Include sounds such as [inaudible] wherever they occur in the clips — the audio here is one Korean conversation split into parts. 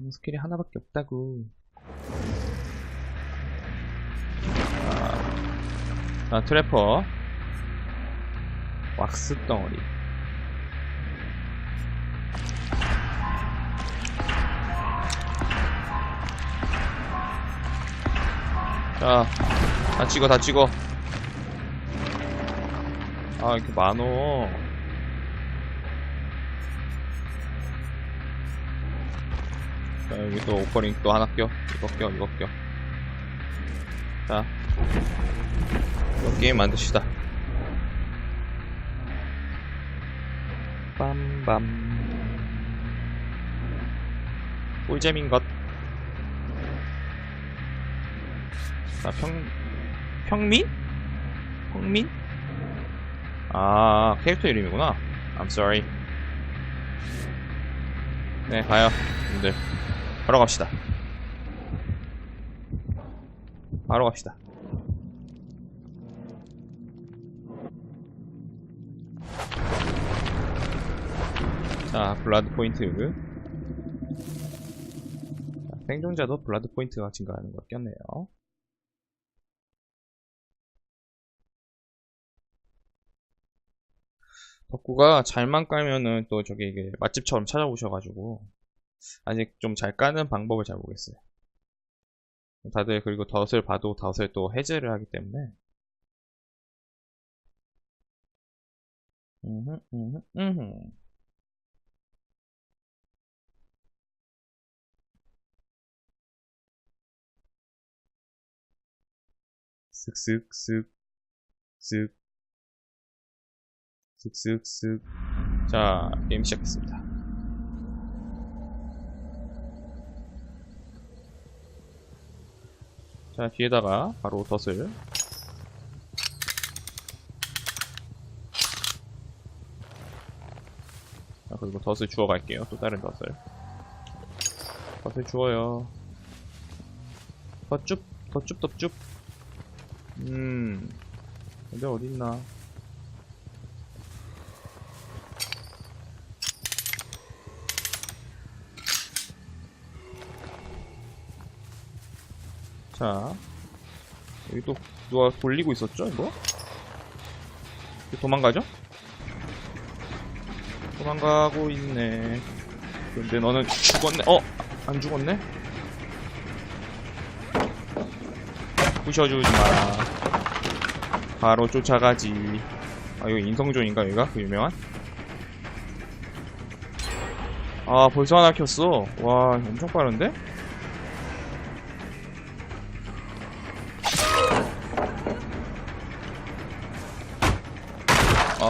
음, 스킬이 하나밖에 없다고. 아, 자, 트래퍼. 왁스 덩어리. 자, 다 찍어, 다 찍어. 아, 이렇게 많어. 자, 여기 또 오퍼링 또 하나 껴. 이거 껴, 이거 껴. 자. 이거 게임 만드시다. 빰빰. 꿀잼인 것. 자, 평, 평민? 평민? 아, 캐릭터 이름이구나. I'm sorry. 네, 가요. 분들. 바로 갑시다. 바로 갑시다. 자, 블라드 포인트. 자, 생존자도 블라드 포인트가 증가하는 거 꼈네요. 덕구가 잘만 깔면은 또 저기 이게 맛집처럼 찾아오셔가지고 아직 좀 잘 까는 방법을 잘 모르겠어요. 다들 그리고 덫을 봐도 덫을 또 해제를 하기 때문에 음흠, 음흠, 음흠. 쓱쓱쓱 쓱 쓱쓱쓱 자 게임 시작했습니다 자 뒤에다가 바로 덫을. 자 그리고 덫을 주워 갈게요. 또 다른 덫을. 덫을 주워요. 덧쭉 덧쭉 덧쭉 음. 근데 어딨나 자 여기 또 누가 돌리고 있었죠 이거? 도망가죠? 도망가고 있네 근데 너는 죽었네 어? 안 죽었네? 부셔주지 마라 바로 쫓아가지 아 이거 인성존인가 여기가? 그 유명한? 아 벌써 하나 켰어 와 엄청 빠른데?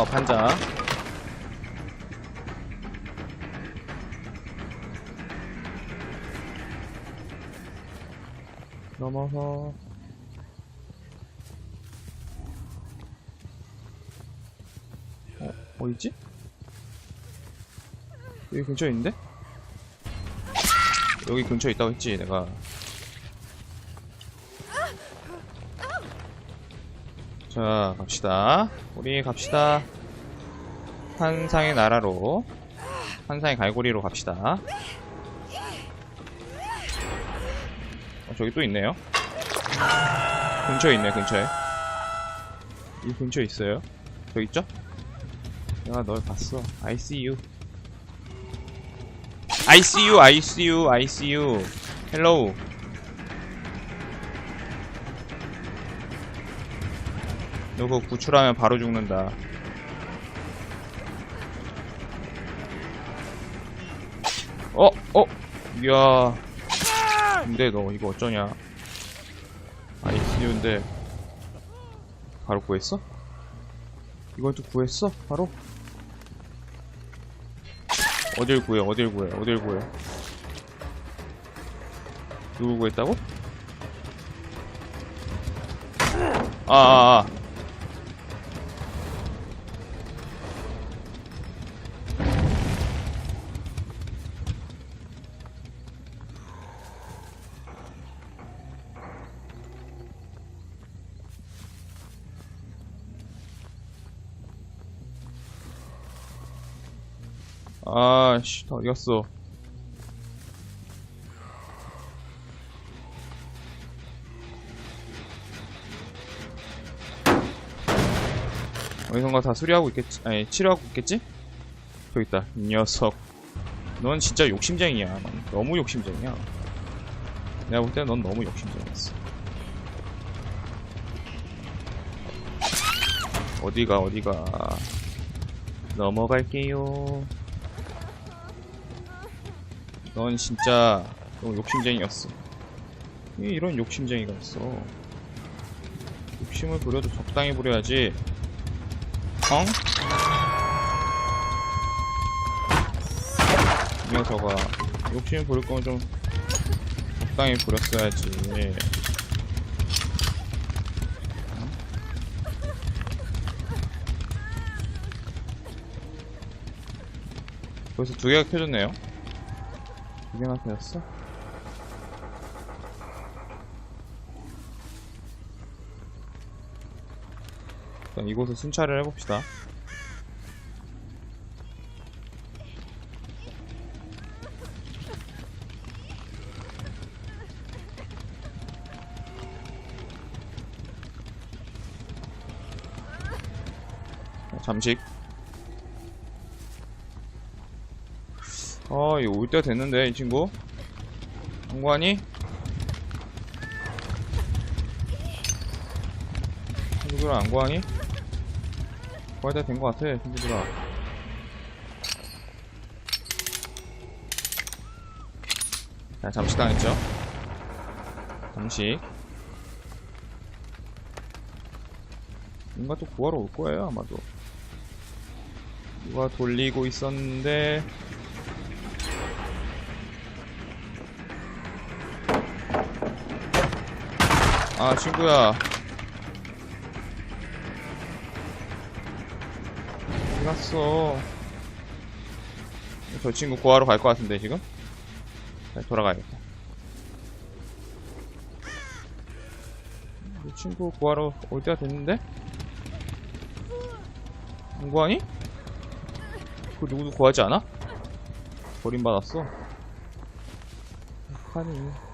어, 판자. 넘어서. 어, 어딨지? 여기 근처에 있는데? 여기 근처에 있다고 했지, 내가. 자, 갑시다. 우리 갑시다. 환상의 나라로. 환상의 갈고리로 갑시다. 어, 저기 또 있네요. 근처에 있네, 근처에. 이 근처에 있어요. 저기 있죠? 내가 널 봤어. I see you. I see you, I see you, I see you. Hello. 너 그거 구출하면 바로 죽는다. 어, 어, 이야. 근데 너 이거 어쩌냐? 아이스유인데 바로 구했어? 이걸 또 구했어? 바로? 어딜 구해? 어딜 구해? 어딜 구해? 누구 구했다고? 아, 아, 아. 아씨 다 이겼어. 어디선가 다 수리하고 있겠지? 아니 치료하고 있겠지? 저기 있다 이 녀석. 넌 진짜 욕심쟁이야. 넌 너무 욕심쟁이야. 내가 볼때넌 너무 욕심쟁이였어. 어디가 어디가? 넘어갈게요. 넌 진짜 너무 욕심쟁이였어. 왜 이런 욕심쟁이가 있어. 욕심을 부려도 적당히 부려야지. 엉? 이 녀석아 욕심을 부릴 거면 좀 적당히 부렸어야지. 벌써 두 개가 켜졌네요 두 개나 켜졌어? 일단 이곳을 순찰을 해봅시다 자, 잠식 어 이거 올 때가 됐는데 이 친구? 공관이 친구들아 안 구하니? 구할 때된것 같아 친구들아. 자 잠시 당했죠? 잠시. 뭔가 또 구하러 올 거예요 아마도. 누가 돌리고 있었는데 아 친구야. 어디 갔어. 저 친구 구하러 갈것 같은데 지금? 잘 돌아가야겠다. 이 친구 구하러 올 때가 됐는데? 안 구하니? 그 누구도 구하지 않아? 버림받았어. 어떡하니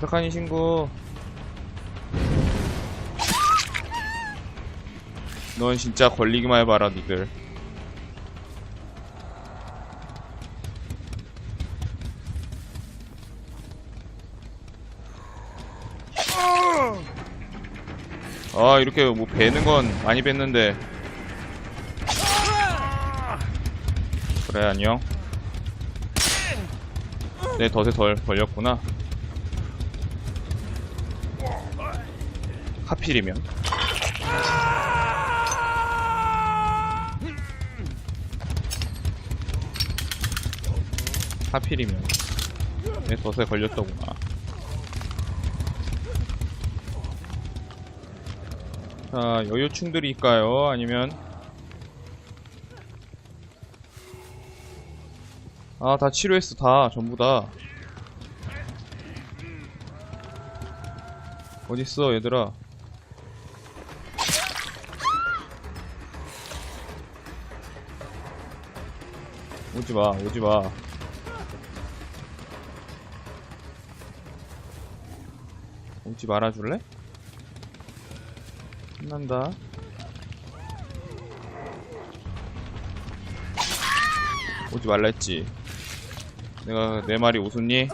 어떡하니 친구? 넌 진짜 걸리기만 해봐라 니들. 아 이렇게 뭐 베는 건 많이 뱄는데. 그래 안녕. 내 덫에 덜 걸렸구나 하필이면. 하필이면. 내 덫에 걸렸더구나. 자 여유충들일까요? 아니면? 아 다 치료했어. 다 전부 다. 어딨어 얘들아 오지 마 오지 마 오지 말아줄래? 신난다 오지 말라 했지 내가 내 말이 웃었니?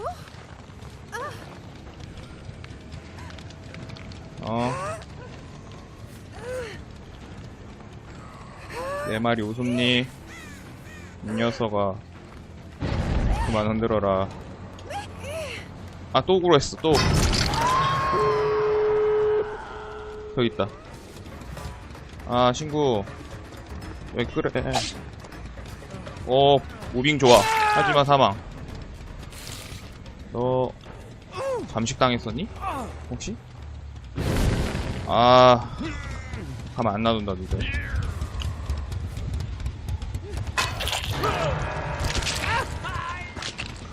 어? 내 말이 웃었니? 이 녀석아. 그만 흔들어라. 아또 그랬어 또. 저기 있다. 아 친구. 왜 그래? 어 무빙 좋아. 하지만 사망. 너 잠식 당했었니? 혹시? 아 가만 안 놔둔다 너들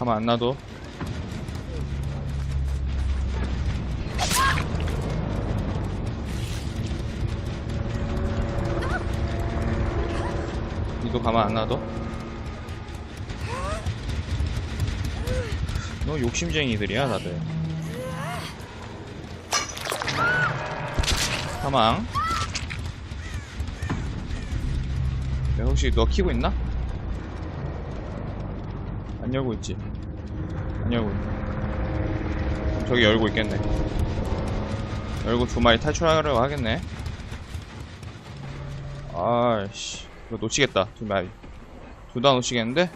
가만 안 놔둬 니도 가만 안 놔둬 너 욕심쟁이들이야 다들 사망. 야, 혹시 너 키고 있나? 안 열고 있지? 그럼 저기 열고 있겠네. 열고 두 마리 탈출하려고 하겠네. 아이씨. 이거 놓치겠다, 두 마리. 둘 다 놓치겠는데?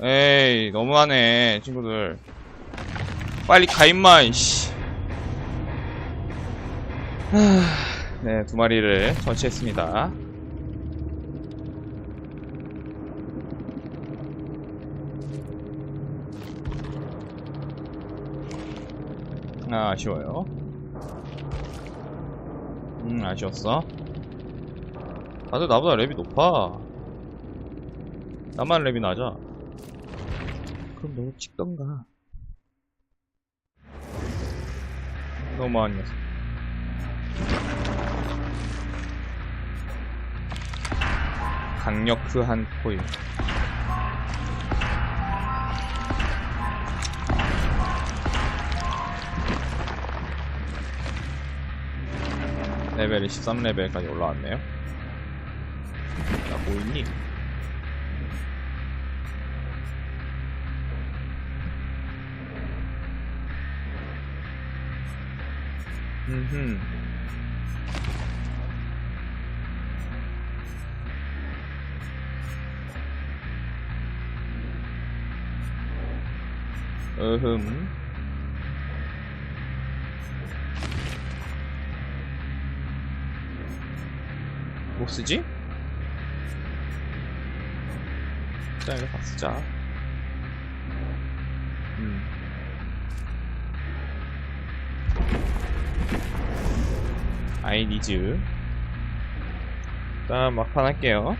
에이, 너무하네, 친구들. 빨리 가, 임마, 이씨. 하, 네, 두 마리를 처치했습니다. 아, 아쉬워요. 음, 아쉬웠어. 다들 나보다 랩이 높아. 나만 랩이 낮아. 그럼 너도 찍던가. 너무한 녀석. 강력한 포유. 레벨이 13레벨까지 올라왔네요. 나 보이니? 음흠. 으흠. 뭐 쓰지? 자, 이거 다 쓰자. 음. 아이 니즈. 자, 막판 할게요.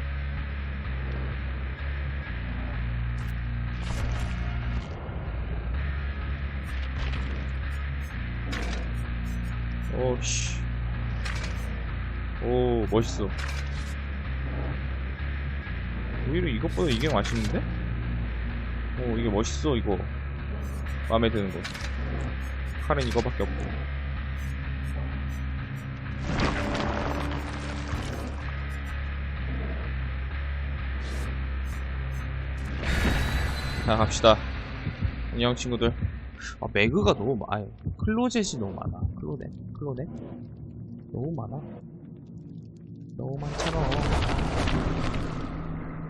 오씨. 오, 멋있어. 오히려 이것보다 이게 맛있는데? 오, 이게 멋있어, 이거. 마음에 드는 거. 칼은 이거밖에 없고. 자, 갑시다. 안녕, 친구들. 아, 매그가 너무 많아. 클로젯이 너무 많아. 클로넷, 클로넷. 너무 많아. 너무 많잖아.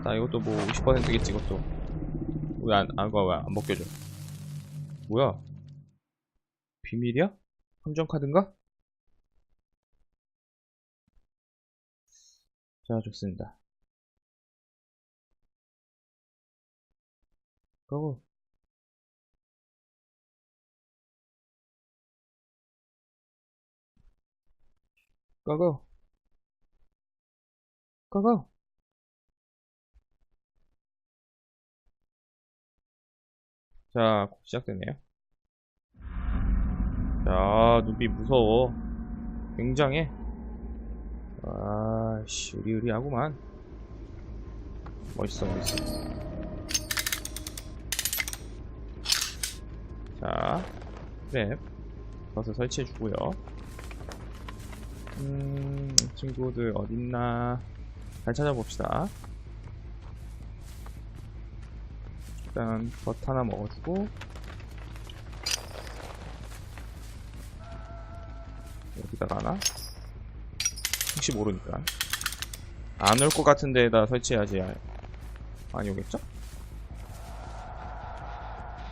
나 이것도 뭐 50%겠지, 이것도. 왜 안, 안, 가, 왜안 벗겨져? 뭐야? 비밀이야? 함정카드인가? 자, 좋습니다. 고고. 고고. 고고. 자, 곧 시작되네요. 자, 눈빛 무서워. 굉장해. 아씨, 으리으리하구만. 멋있어, 멋있어. 자, 랩. 버섯 설치해주고요. 음, 친구들 어딨나. 잘 찾아봅시다. 일단 버 하나 먹어주고 여기다가 하나 혹시 모르니까 안 올 것 같은 데에다 설치해야지 많이 오겠죠?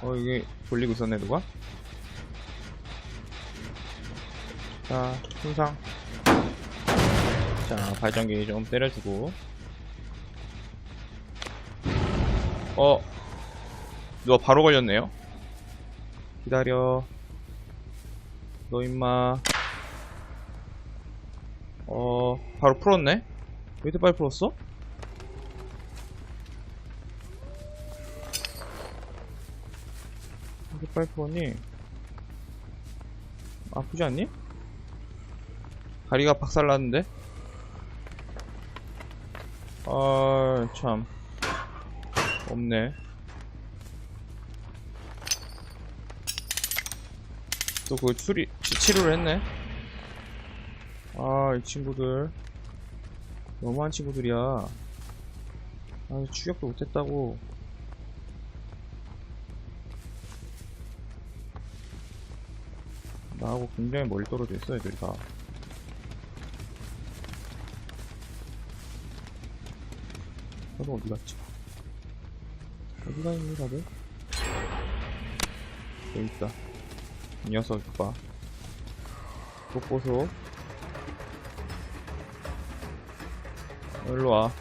어 이게 돌리고 있었네 누가? 자 순상 자 발전기 좀 때려주고 어 누가 바로 걸렸네요. 기다려. 너 임마. 어, 바로 풀었네? 왜 이렇게 빨리 풀었어? 왜 이렇게 빨리 풀었니? 아프지 않니? 다리가 박살났는데? 아, 참. 없네. 또 그 수리 치- 치료를 했네. 아 이 친구들. 너무한 친구들이야. 아 추격도 못했다고. 나하고 굉장히 멀리 떨어져 있어 애들이 다 다들 어디 갔지? 어디 가 있니 다들? 여기 있다. 이 녀석 봐. 독보소 일로 와.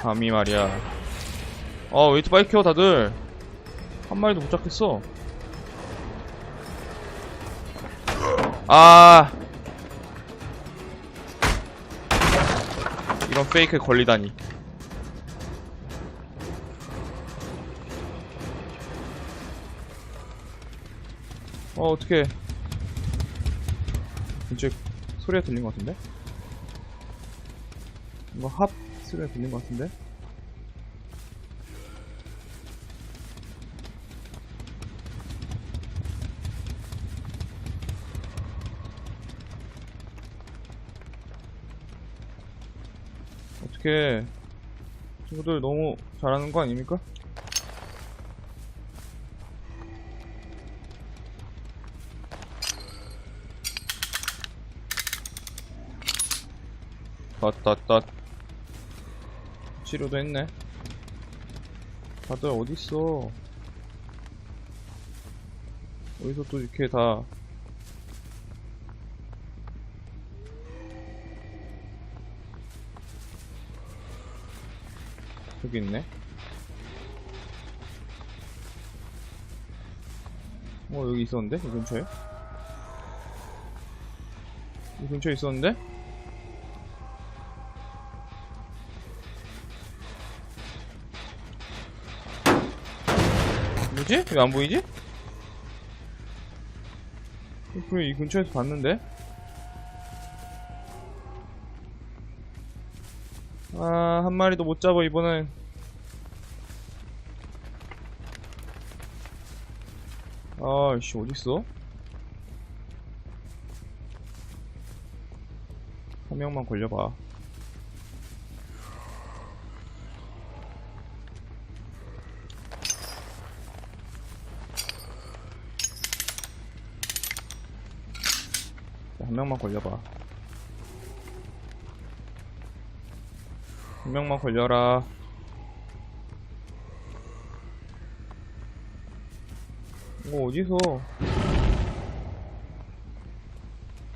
감히 말이야. 어 웨이트 바이크 켜 다들. 한 마리도 못 잡겠어. 아 이런 페이크에 걸리다니 어 어떡해 근처에 소리가 들린 것 같은데? 이거 합 소리가 들린 것 같은데? 어떻게 친구들 너무 잘하는 거 아닙니까? 닷닷닷 치료도 했네. 다들 어딨어? 어디서 또 이렇게 다 여기 있네 어 여기 있었는데? 이 근처에? 이 근처에 있었는데? 뭐지? 왜 안 보이지? 그이 근처에서 봤는데? 아, 한 마리도 못 잡아, 이번엔. 아이씨, 어딨어? 한 명만 걸려봐. 한 명만 걸려봐. 한 명만 걸려라. 이거 어디서?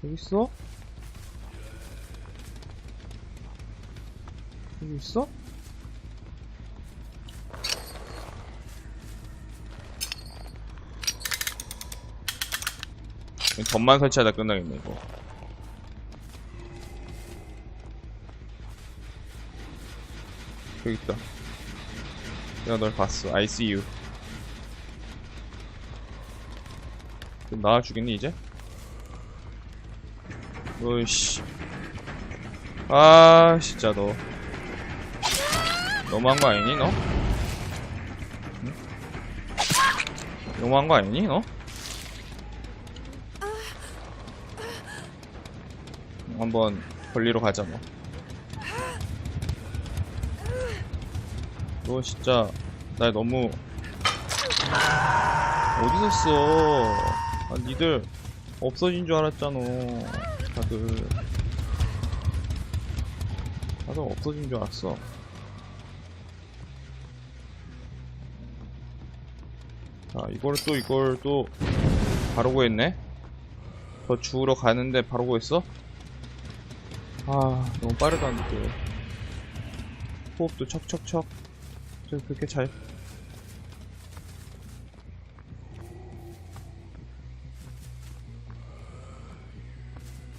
여기 있어? 여기 있어? 덤만 설치하다 끝나겠네 이거. 여기 있다. 내가 널 봤어. I see you. 좀 나와 주겠니 이제? 어이씨. 아 진짜 너. 너무한 거 아니니 너? 응? 너무한 거 아니니 너? 한번 걸리러 가자 뭐. 너 진짜 날 너무 어디서 써? 아, 니들 없어진 줄 알았잖아. 다들 다들 없어진 줄 알았어. 자, 이걸 또 이걸 또 바르고 했네. 더 주우러 가는데 바르고 했어? 아, 너무 빠르다, 근데. 호흡도 척척척. 저 그렇게 잘.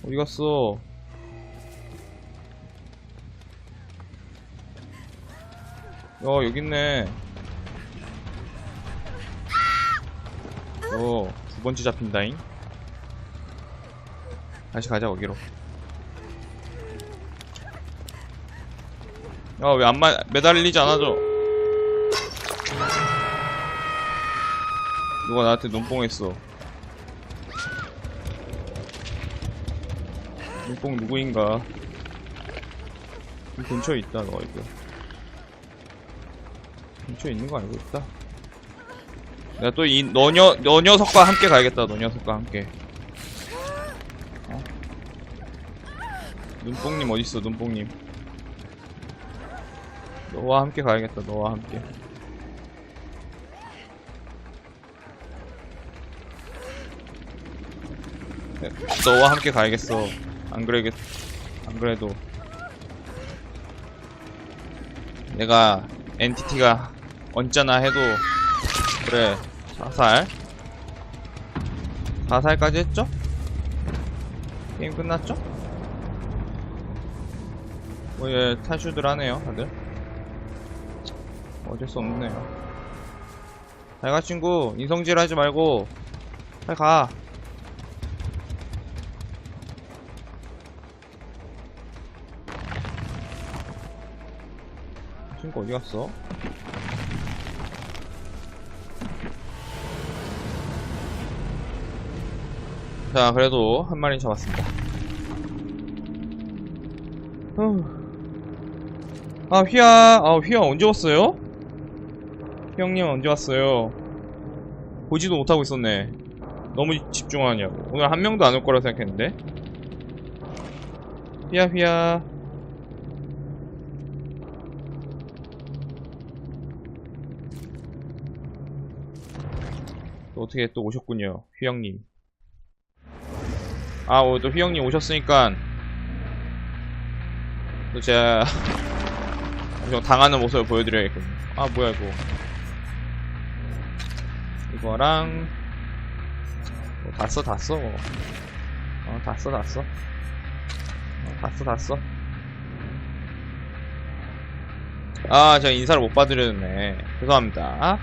어디 갔어? 어, 여기 있네. 어, 두 번째 잡힌다잉. 다시 가자, 거기로. 아, 왜안 매달리지 않아줘? 누가 나한테 눈뽕했어. 눈뽕 누구인가? 이 근처에 있다, 너 이거. 근처에 있는 거 알고 있다. 내가 또 이, 너 녀, 너 녀석과 함께 가야겠다, 너 녀석과 함께. 어? 눈뽕님 어딨어, 눈뽕님. 너와 함께 가야겠다, 너와 함께. 너와 함께 가야겠어. 안 그래겠, 안 그래도. 내가 엔티티가 언짢아 해도, 그래, 사살. 사살까지 했죠? 게임 끝났죠? 뭐, 예, 탈출들 하네요, 다들. 어쩔 수 없네요. 잘 가, 친구. 인성질 하지 말고, 빨리 가. 친구 어디 갔어? 자, 그래도 한 마리 잡았습니다. 후. 아, 휘야. 아, 휘야 언제 왔어요? 휘영님 언제 왔어요? 보지도 못하고 있었네. 너무 집중하냐고. 오늘 한 명도 안 올 거라 생각했는데. 휘야, 휘야. 또 어떻게 또 오셨군요. 휘영님. 아, 오늘 또 휘영님 오셨으니까. 또 제가. [laughs] 엄청 당하는 모습을 보여드려야겠군요. 아, 뭐야, 이거. 이거랑. 어, 다 써, 다 써. 어, 다 써, 다 써. 어, 다 써, 다 써. 아, 제가 인사를 못 받으려네. 죄송합니다.